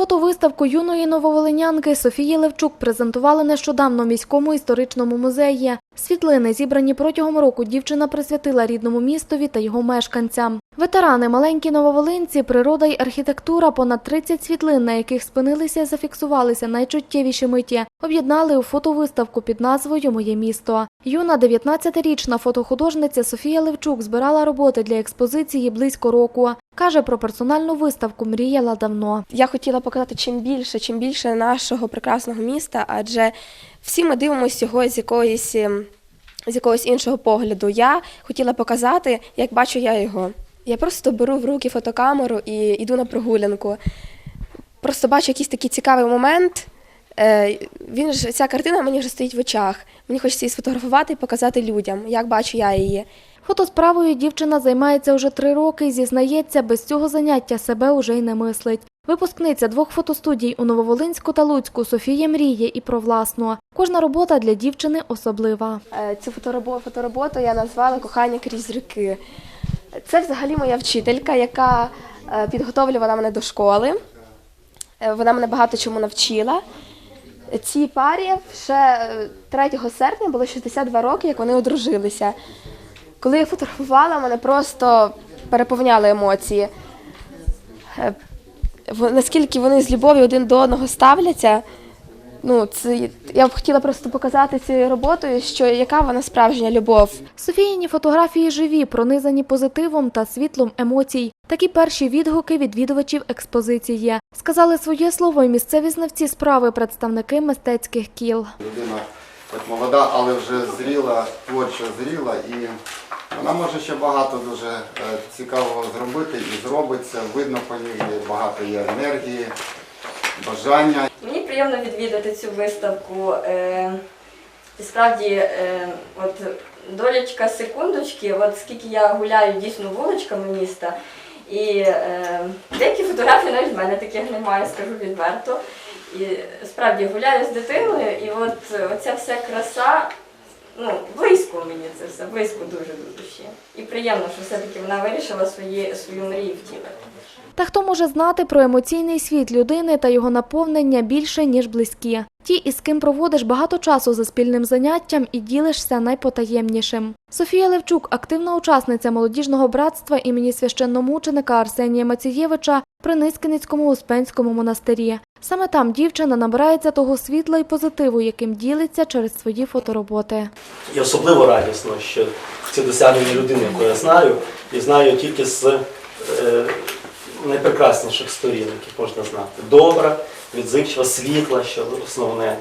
Фотовиставку юної нововолинянки Софії Левчук презентували нещодавно міському історичному музеї. Світлини, зібрані протягом року, дівчина присвятила рідному містові та його мешканцям. Ветерани, маленькі нововолинці, природа й архітектура, понад 30 світлин, на яких спинилися і зафіксувалися найчуттєвіші миті, об'єднали у фотовиставку під назвою Моє місто. Юна 19-річна фотохудожниця Софія Левчук збирала роботи для експозиції близько року. Каже, про персональну виставку мріяла давно. Я хотіла показати чим більше, чим більше нашого прекрасного міста, адже всі ми дивимося його з якоїсь ем, з якогось іншого погляду. Я хотіла показати, як бачу я його. Я просто беру в руки фотокамеру і йду на прогулянку. Просто бачу якийсь такий цікавий момент. Е, Він ж ця картина мені вже стоїть в очах. Мені хочеться її сфотографувати і показати людям, як бачу я її. Фотосправою дівчина займається уже три роки і зізнається, без цього заняття себе уже й не мислить. Випускниця двох фотостудій у Нововолинську та Луцьку Софія мріє і про власну. Кожна робота для дівчини особлива. Е, Цю фотороботу, фотороботу я назвала Кохання крізь ріки. Це взагалі моя вчителька, яка е, підготовлювала мене до школи. Вона мене багато чому навчила. Цій парі ще е, 3 серпня було 62 роки, як вони одружилися. Коли я фотографувала, мене просто переповняли емоції. Е, Наскільки вони з любов'ю один до одного ставляться, Ну, це я б хотіла просто показати цією роботою, що яка вона справжня любов. Софіїні фотографії живі, пронизані позитивом та світлом емоцій. Такі перші відгуки відвідувачів експозиції. Сказали своє слово й місцеві знавці справи, представники мистецьких кіл. Людина хоч молода, але вже зріла, творчо зріла, і вона може ще багато дуже е, цікавого зробити і зробиться. Видно по ній багато є енергії, бажання. Мені приємно відвідати цю виставку. Е, і справді, е, от долячка секундочки, от скільки я гуляю дійсно вуличками міста, і е, деякі фотографії навіть в мене таких немає, скажу відверто. І справді гуляю з дитиною, і от оця вся краса, ну, близько мені це все, близько дуже до душі. І приємно, що все-таки вона вирішила свої, свою мрію втілити. Та хто може знати про емоційний світ людини та його наповнення більше, ніж близькі? Ті, із ким проводиш багато часу за спільним заняттям і ділишся найпотаємнішим. Софія Левчук, активна учасниця молодіжного братства імені священномученика Арсенія Мацієвича при Низкиницькому Успенському монастирі. Саме там дівчина набирається того світла і позитиву, яким ділиться через свої фотороботи. І особливо радісно, що ці досягнення людини, яку я знаю, і знаю тільки з е, найпрекрасніших сторін, які можна знати. Добра, відзивчива, світла, що основне.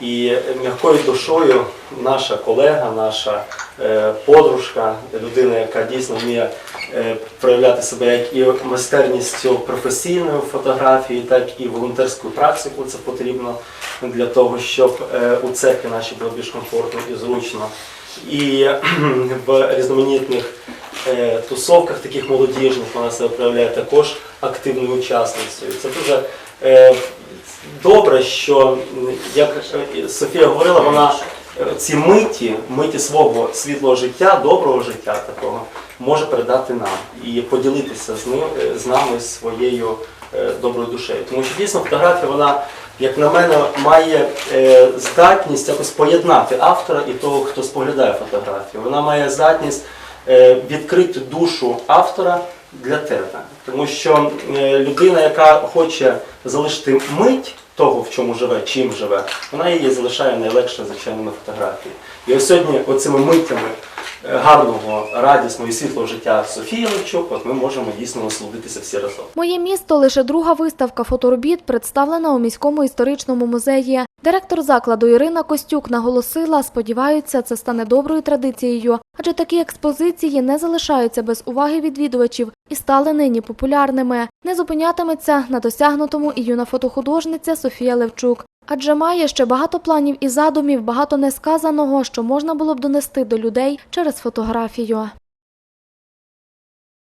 І м'якою душою наша колега, наша е, подружка, людина, яка дійсно вміє е, проявляти себе як і майстерністю професійної фотографії, так і волонтерською практикою. Це потрібно для того, щоб е, у церкві нашій було більш комфортно і зручно. І в різноманітних тусовках, таких молодіжних, вона себе проявляє також активною учасницею. Це дуже е, добре, що, як е, Софія говорила, вона е, ці миті, миті свого світлого життя, доброго життя такого, може передати нам і поділитися з, ним, е, з нами своєю е, доброю душею. Тому що дійсно фотографія, вона, як на мене, має е, здатність якось поєднати автора і того, хто споглядає фотографію. Вона має здатність е, відкрити душу автора для тебе. Тому що е, людина, яка хоче залишити мить того, в чому живе, чим живе, вона її залишає найлегше, звичайно, на фотографії. І ось сьогодні оцими миттями е, гарного, радісного і світлого життя Софії Левчук, от ми можемо дійсно насолодитися всі разом. Моє місто лише друга виставка фоторобіт, представлена у міському історичному музеї. Директор закладу Ірина Костюк наголосила, сподіваються, це стане доброю традицією, адже такі експозиції не залишаються без уваги відвідувачів і стали нині популярними. Не зупинятиметься на досягнутому і юна фотохудожниця Софія Левчук. Адже має ще багато планів і задумів, багато несказаного, що можна було б донести до людей через фотографію.